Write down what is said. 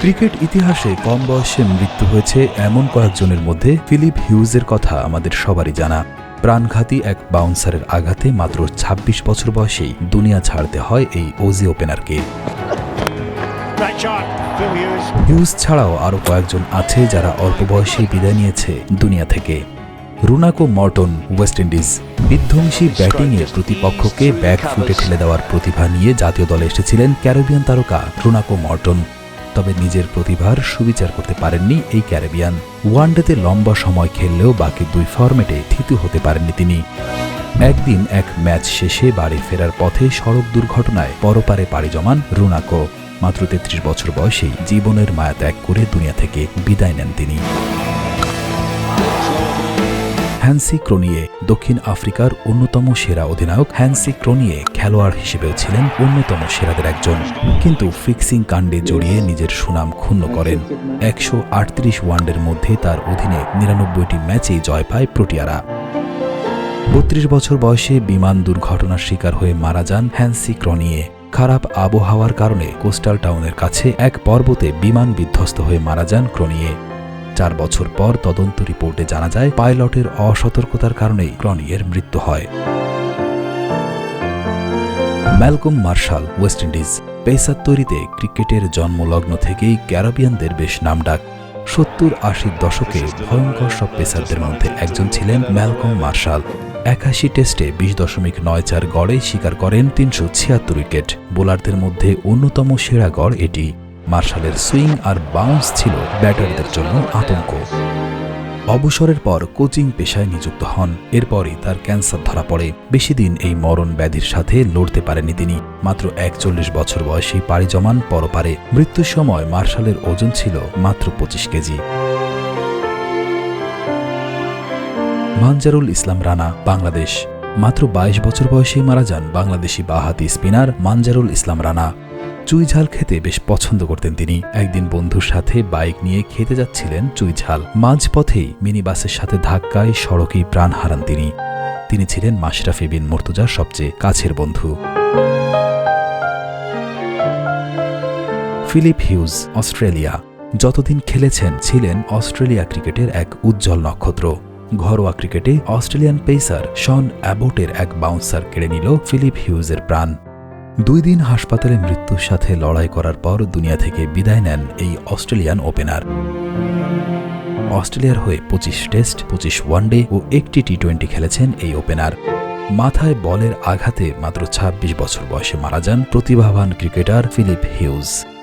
Cricket ইতিহাসে কম বয়সে মৃত্যু হয়েছে এমন কয়েকজনের মধ্যে ফিলিপ হিউজের কথা আমাদের সবারই জানা। প্রাণঘাতী এক বাউন্সারের আঘাতে মাত্র ২৬ বছর বয়সেই দুনিয়া ছাড়তে হয় এই ওজি ওপেনারকে. হিউজ ছাড়াও আরও কয়েকজন আছে যারা অল্প বয়সেই বিদায় নিয়েছে দুনিয়া থেকে। Runako Morton West Indies. বিধ্বংসী ব্যাটিংয়ে প্রতিপক্ষকে ব্যাক ফুটে ঠেলে দেওয়ার প্রতিভা নিয়ে জাতীয় দলে এসেছিলেন ক্যারিবিয়ান তারকা রুনাকো মর্টন। তবে নিজের প্রতিভার সুবিচার করতে পারেননি এই ক্যারিবিয়ান। ওয়ানডেতে লম্বা সময় খেললেও বাকি দুই ফরম্যাটে থিতু হতে পারেননি তিনি। একদিন এক ম্যাচ শেষে বাড়ি ফেরার পথে সড়ক দুর্ঘটনায় পরপারে পাড়ি জমান রুনাকো। মাত্র তেত্রিশ বছর বয়সেই জীবনের মায়া ত্যাগ করে দুনিয়া থেকে বিদায় নেন তিনি। হ্যান্সি ক্রোনিয়ে দক্ষিণ আফ্রিকার অন্যতম সেরা অধিনায়ক হ্যান্সি ক্রোনিয়ে খেলোয়াড় হিসেবেও ছিলেন অন্যতম সেরাদের একজন। কিন্তু ফিক্সিং কাণ্ডে জড়িয়ে নিজের সুনাম ক্ষুণ্ণ করেন। একশো আটত্রিশ ওয়ানডের মধ্যে তার অধীনে নিরানব্বইটি ম্যাচেই জয় পায় প্রোটিয়ারা। বত্রিশ বছর বয়সে বিমান দুর্ঘটনার শিকার হয়ে মারা যান হ্যান্সি ক্রনিয়ে। খারাপ আবহাওয়ার কারণে কোস্টাল টাউনের কাছে এক পর্বতে বিমান বিধ্বস্ত হয়ে মারা যান ক্রনিয়ে। চার বছর পর তদন্ত রিপোর্টে জানা যায়, পাইলটের অসতর্কতার কারণেই ক্রনিয়ের মৃত্যু হয়। Malcolm Marshall, West Indies, pacer তৈরিতে ক্রিকেটের জন্মলগ্ন থেকেই ক্যারাবিয়ানদের বেশ নামডাক সত্তর আশির দশকে ভয়ঙ্কর সব পেসারদের মধ্যে একজন ছিলেন ম্যালকম মার্শাল। একাশি টেস্টে বিশ দশমিক নয় চার গড়ে শিকার করেন তিনশো ছিয়াত্তর উইকেট। বোলারদের মধ্যে অন্যতম সেরা গড় এটি। মার্শালের সুইং আর বাউন্স ছিল ব্যাটারদের জন্য আতঙ্ক। অবসরের পর কোচিং পেশায় নিযুক্ত হন, এরপরই তার ক্যান্সার ধরা পড়ে। বেশি দিন এই মরণ ব্যাধির সাথে লড়তে পারেনি তিনি। মাত্র একচল্লিশ বছর বয়সেই পাড়ি জমান পরপারে। মৃত্যুর সময় মার্শালের ওজন ছিল মাত্র পঁচিশ কেজি। মানজারুল ইসলাম রানা, বাংলাদেশ। মাত্র ২২ বছর বয়সেই মারা যান বাংলাদেশি বাহাতি স্পিনার মানজারুল ইসলাম রানা। চুইঝাল খেতে বেশ পছন্দ করতেন তিনি। একদিন বন্ধুর সাথে বাইক নিয়ে খেতে যাচ্ছিলেন চুইঝাল। মাঝপথেই মিনি বাসের সাথে ধাক্কায় সড়কেই প্রাণ হারান তিনি। তিনি ছিলেন মাশরাফি বিন মর্তুজার সবচেয়ে কাছের বন্ধু। Phillip Hughes, Australia. যতদিন খেলেছেন, ছিলেন অস্ট্রেলিয়া ক্রিকেটের এক উজ্জ্বল নক্ষত্র। ঘরোয়া ক্রিকেটে অস্ট্রেলিয়ান পেসার শন অ্যাবোটের এক বাউন্সার কেড়ে নিল ফিলিপ হিউজের প্রাণ। দুই দিন হাসপাতালে মৃত্যুর সাথে লড়াই করার পর দুনিয়া থেকে বিদায় নেন এই অস্ট্রেলিয়ান ওপেনার। অস্ট্রেলিয়ার হয়ে পঁচিশ টেস্ট, পঁচিশ ওয়ানডে ও একটি টি টোয়েন্টি খেলেছেন এই ওপেনার। মাথায় বলের আঘাতে মাত্র ২৬ বছর বয়সে মারা যান প্রতিভাবান ক্রিকেটার ফিলিপ হিউজ।